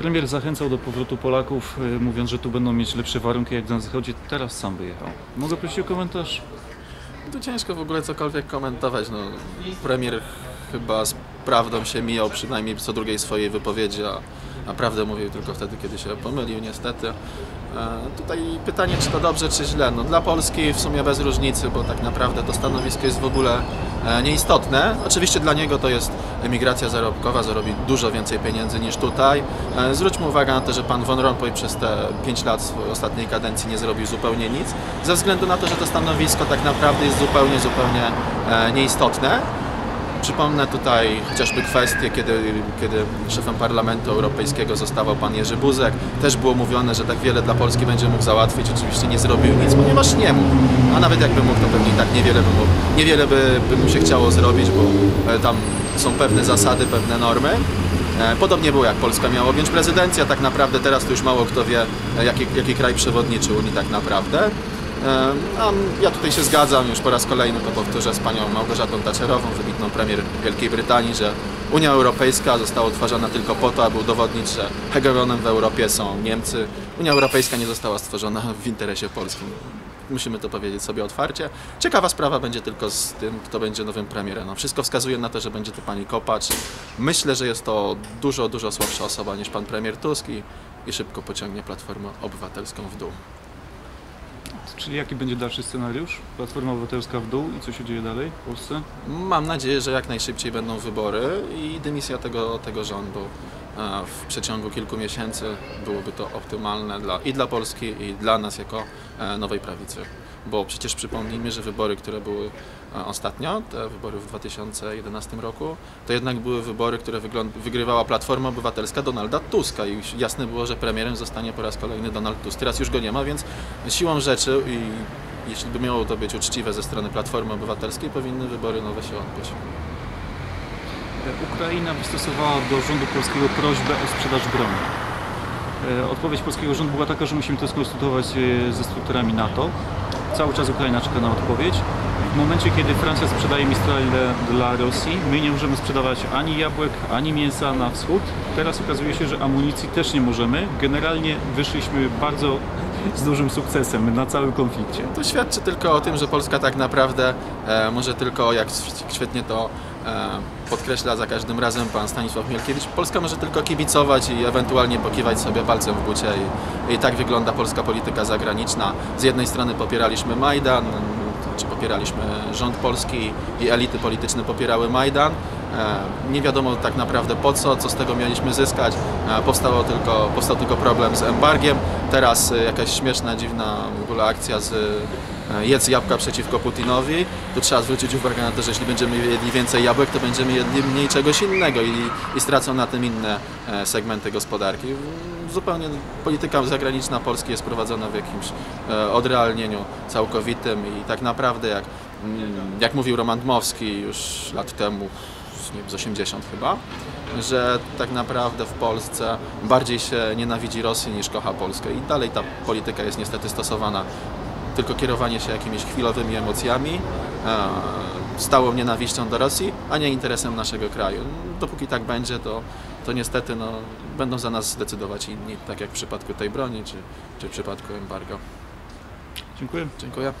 Premier zachęcał do powrotu Polaków, y, mówiąc, że tu będą mieć lepsze warunki jak na zachodzie. Teraz sam wyjechał. Mogę prosić o komentarz? To ciężko w ogóle cokolwiek komentować. No, premier chyba z prawdą się mijał przynajmniej co drugiej swojej wypowiedzi, a, a prawdę mówił tylko wtedy, kiedy się pomylił niestety. E, tutaj pytanie, czy to dobrze, czy źle. No, dla Polski w sumie bez różnicy, bo tak naprawdę to stanowisko jest w ogóle nieistotne. Oczywiście dla niego to jest emigracja zarobkowa, zarobi dużo więcej pieniędzy niż tutaj. E, zwróćmy uwagę na to, że pan Von Rompuy przez te 5 lat swojej ostatniej kadencji nie zrobił zupełnie nic, ze względu na to, że to stanowisko tak naprawdę jest zupełnie, zupełnie e, nieistotne. Przypomnę tutaj chociażby kwestię, kiedy, kiedy szefem Parlamentu Europejskiego zostawał pan Jerzy Buzek. Też było mówione, że tak wiele dla Polski będzie mógł załatwić. Oczywiście nie zrobił nic, ponieważ nie mógł. A nawet jakby mógł, to pewnie tak niewiele by, mógł, niewiele by, by mu się chciało zrobić, bo e, tam są pewne zasady, pewne normy. E, Podobnie było jak Polska miała objąć prezydencję, a tak naprawdę teraz to już mało kto wie, e, jaki, jaki kraj przewodniczy Unii tak naprawdę. A ja tutaj się zgadzam, już po raz kolejny to powtórzę z panią Małgorzatą Thatcherową, wybitną premier Wielkiej Brytanii, że Unia Europejska została utworzona tylko po to, aby udowodnić, że hegemonem w Europie są Niemcy. Unia Europejska nie została stworzona w interesie polskim. Musimy to powiedzieć sobie otwarcie. Ciekawa sprawa będzie tylko z tym, kto będzie nowym premierem. No, wszystko wskazuje na to, że będzie to pani Kopacz. Myślę, że jest to dużo, dużo słabsza osoba niż pan premier Tusk i, i szybko pociągnie Platformę Obywatelską w dół. Czyli jaki będzie dalszy scenariusz? Platforma Obywatelska w dół i co się dzieje dalej w Polsce? Mam nadzieję, że jak najszybciej będą wybory i dymisja tego, tego rządu w przeciągu kilku miesięcy byłoby to optymalne dla, i dla Polski, i dla nas jako e, nowej prawicy. Bo przecież przypomnijmy, że wybory, które były e, ostatnio, te wybory w 2011 roku, to jednak były wybory, które wygrywała Platforma Obywatelska Donalda Tuska i jasne było, że premierem zostanie po raz kolejny Donald Tusk. Teraz już go nie ma, więc siłą rzeczy i jeśli by miało to być uczciwe ze strony Platformy Obywatelskiej, powinny wybory nowe się odbyć. Ukraina wystosowała do rządu polskiego prośbę o sprzedaż broni. E, Odpowiedź polskiego rządu była taka, że musimy to skonsultować e, ze strukturami NATO. Cały czas Ukraina czeka na odpowiedź. W momencie, kiedy Francja sprzedaje Mistrale dla Rosji, my nie możemy sprzedawać ani jabłek, ani mięsa na wschód. Teraz okazuje się, że amunicji też nie możemy. Generalnie wyszliśmy bardzo z dużym sukcesem na całym konflikcie. To świadczy tylko o tym, że Polska tak naprawdę e, może tylko, jak świetnie to podkreśla za każdym razem pan Stanisław Mielkiewicz, Polska może tylko kibicować i ewentualnie pokiwać sobie palcem w bucie i, i tak wygląda polska polityka zagraniczna. Z jednej strony popieraliśmy Majdan, czy popieraliśmy rząd polski i elity polityczne popierały Majdan. E, Nie wiadomo tak naprawdę po co, co z tego mieliśmy zyskać. E, Powstało tylko, powstał tylko problem z embargiem. Teraz e, jakaś śmieszna, dziwna w ogóle akcja z jedz jabłka przeciwko Putinowi. Tu trzeba zwrócić uwagę na to, że jeśli będziemy jedli więcej jabłek, to będziemy jedli mniej czegoś innego i, i stracą na tym inne segmenty gospodarki. Zupełnie polityka zagraniczna Polski jest prowadzona w jakimś odrealnieniu całkowitym i tak naprawdę jak, mm, jak mówił Roman Dmowski już lat temu, nie z 80 chyba, że tak naprawdę w Polsce bardziej się nienawidzi Rosji niż kocha Polskę i dalej ta polityka jest niestety stosowana tylko kierowanie się jakimiś chwilowymi emocjami, e, stałą nienawiścią do Rosji, a nie interesem naszego kraju. Dopóki tak będzie, to, to niestety no, będą za nas decydować inni, tak jak w przypadku tej broni, czy, czy w przypadku embargo. Dziękuję. Dziękuję.